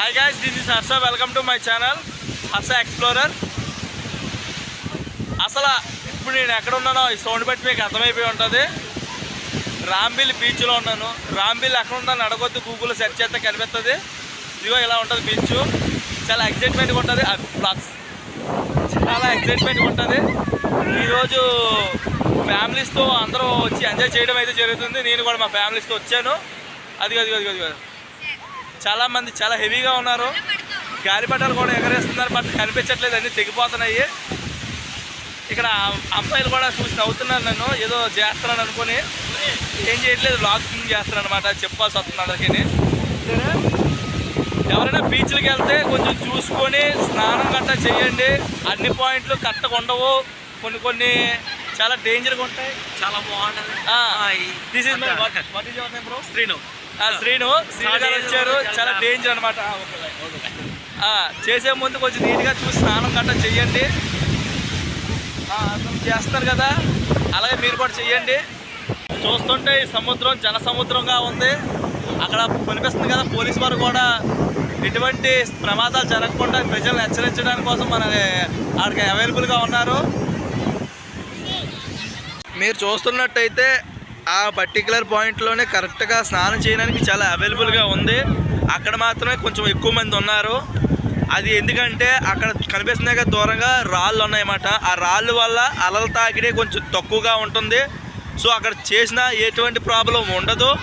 Hi guys this is Harsha welcome to my channel Harsha explorer అసలు ఇప్పుడు నేను ఎక్కడ ఉన్నానో ఈ సౌండ్ బట్టి మీకు అర్థమైపోయి ఉంటుంది. రాంబిల్ బీచ్లో ఉన్నాను. రాంబిల్ ఎక్కడ ఉందని అడగొద్దు గూగుల్లో సెర్చ్ చేస్తే కనిపిస్తుంది. ఇదిగో ఇలా ఉంటుంది బీచ్ చాలా ఎక్సైట్మెంట్గా ఉంటుంది. ప్లస్ చాలా ఎక్సైట్మెంట్గా ఉంటుంది. ఈరోజు ఫ్యామిలీస్తో అందరూ వచ్చి ఎంజాయ్ చేయడం అయితే జరుగుతుంది. నేను కూడా మా ఫ్యామిలీస్తో వచ్చాను. అది అది అది అది చాలా మంది చాలా హెవీగా ఉన్నారు. గాలిపటాలు కూడా ఎగరేస్తున్నారు బట్ కనిపించట్లేదు అన్నీ తెగిపోతున్నాయి. ఇక్కడ అమ్మాయిలు కూడా చూసి నవ్వుతున్నారు నన్ను ఏదో చేస్తున్నాను అనుకుని. ఏం చేయట్లేదు లాకింగ్ చేస్తున్నాను అనమాట చెప్పాల్సి వస్తుంది అందరికీ ఎవరైనా బీచ్లకి వెళ్తే కొంచెం చూసుకొని స్నానం గట్రా చేయండి. అన్ని పాయింట్లు కరెక్ట్గా ఉండవు. కొన్ని కొన్ని చాలా డేంజర్గా ఉంటాయి. చాలా బాగుంటది. This is my what is your name bro Srinu. Srinu Srinu గారు వచ్చారు. చాలా డేంజర్ అనమాట. చేసే ముందు కొంచెం నీట్గా చూసి స్నానం గట్రా చెయ్యండి. చేస్తారు కదా. అలాగే మీరు కూడా చెయ్యండి. చూస్తుంటే ఈ సముద్రం జన సముద్రంగా ఉంది. అక్కడ కనిపిస్తుంది కదా పోలీస్ వారు కూడా. ఎటువంటి ప్రమాదాలు జరగకుండా ప్రజలను హెచ్చరించడానికి కోసం మన అక్కడికి అవైలబుల్గా ఉన్నారు. మీరు చూస్తున్నట్టయితే ఆ పర్టికులర్ పాయింట్లోనే కరెక్ట్గా స్నానం చేయడానికి చాలా అవైలబుల్గా ఉంది. అక్కడ మాత్రమే కొంచెం ఎక్కువ మంది ఉన్నారు. అది ఎందుకంటే అక్కడ కనిపిస్తున్నాయి కదా దూరంగా రాళ్ళు ఉన్నాయన్నమాట. ఆ రాళ్ళు వల్ల అలల తాకిడే కొంచెం తక్కువగా ఉంటుంది. సో అక్కడ చేసినా ఎటువంటి ప్రాబ్లం ఉండదు.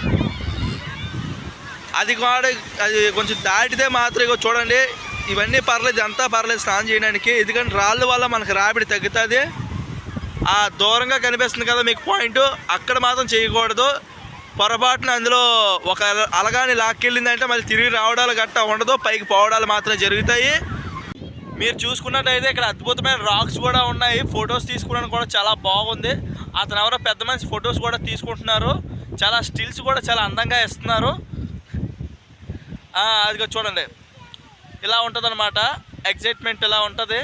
అది కూడా అది కొంచెం దాటితే మాత్రం చూడండి. ఇవన్నీ పర్లేదు అంతా పర్లేదు స్నానం చేయడానికి. ఎందుకంటే రాళ్ళ వల్ల మనకు రాబడి తగ్గుతుంది. ఆ దూరంగా కనిపిస్తుంది కదా మీకు పాయింట్. అక్కడ మాత్రం చేయకూడదు. పొరపాటున అందులో ఒక అలగాని లాక్కెళ్ళిందంటే మళ్ళీ తిరిగి రావడాలు గట్టా ఉండదు. పైకి పోవడాలు మాత్రం జరుగుతాయి. మీరు చూసుకున్నట్టయితే ఇక్కడ అద్భుతమైన రాక్స్ కూడా ఉన్నాయి. ఫొటోస్ తీసుకోవడానికి కూడా చాలా బాగుంది. అతను ఎవరో పెద్ద మనిషి ఫొటోస్ కూడా తీసుకుంటున్నారు. చాలా స్టిల్స్ కూడా చాలా అందంగా ఇస్తున్నారు అదిగో చూడండి. ఇలా ఉంటుంది అనమాట ఎగ్జైట్మెంట్ ఇలా ఉంటుంది?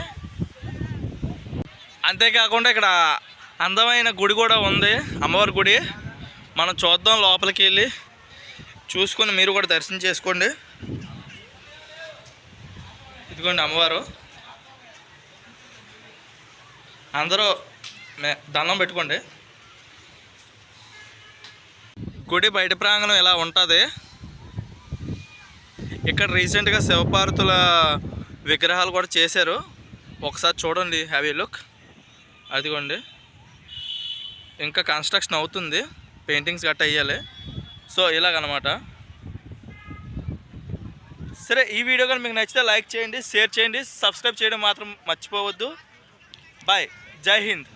అంతేకాకుండా ఇక్కడ అందమైన గుడి కూడా ఉంది అమ్మవారి గుడి. మనం చూద్దాం లోపలికి వెళ్ళి చూసుకొని మీరు కూడా దర్శనం చేసుకోండి. ఇదిగోండి అమ్మవారు. అందరూ మే- దండం పెట్టుకోండి. గుడి బయట ప్రాంగణం ఇలా ఉంటుంది. ఇక్కడ రీసెంట్గా శివపార్వతుల విగ్రహాలు కూడా చేశారు. ఒకసారి చూడండి హ్యావీ లుక్. అదిగోండి. ఇంకా కన్స్ట్రక్షన్ అవుతుంది. పెయింటింగ్స్ గట్ట అయ్యాలి సో ఇలాగనమాట. సరే ఈ వీడియో కానీ మీకు నచ్చితే లైక్ చేయండి షేర్ చేయండి సబ్స్క్రైబ్ చేయడం మాత్రం మర్చిపోవద్దు. బాయ్. జై హింద్.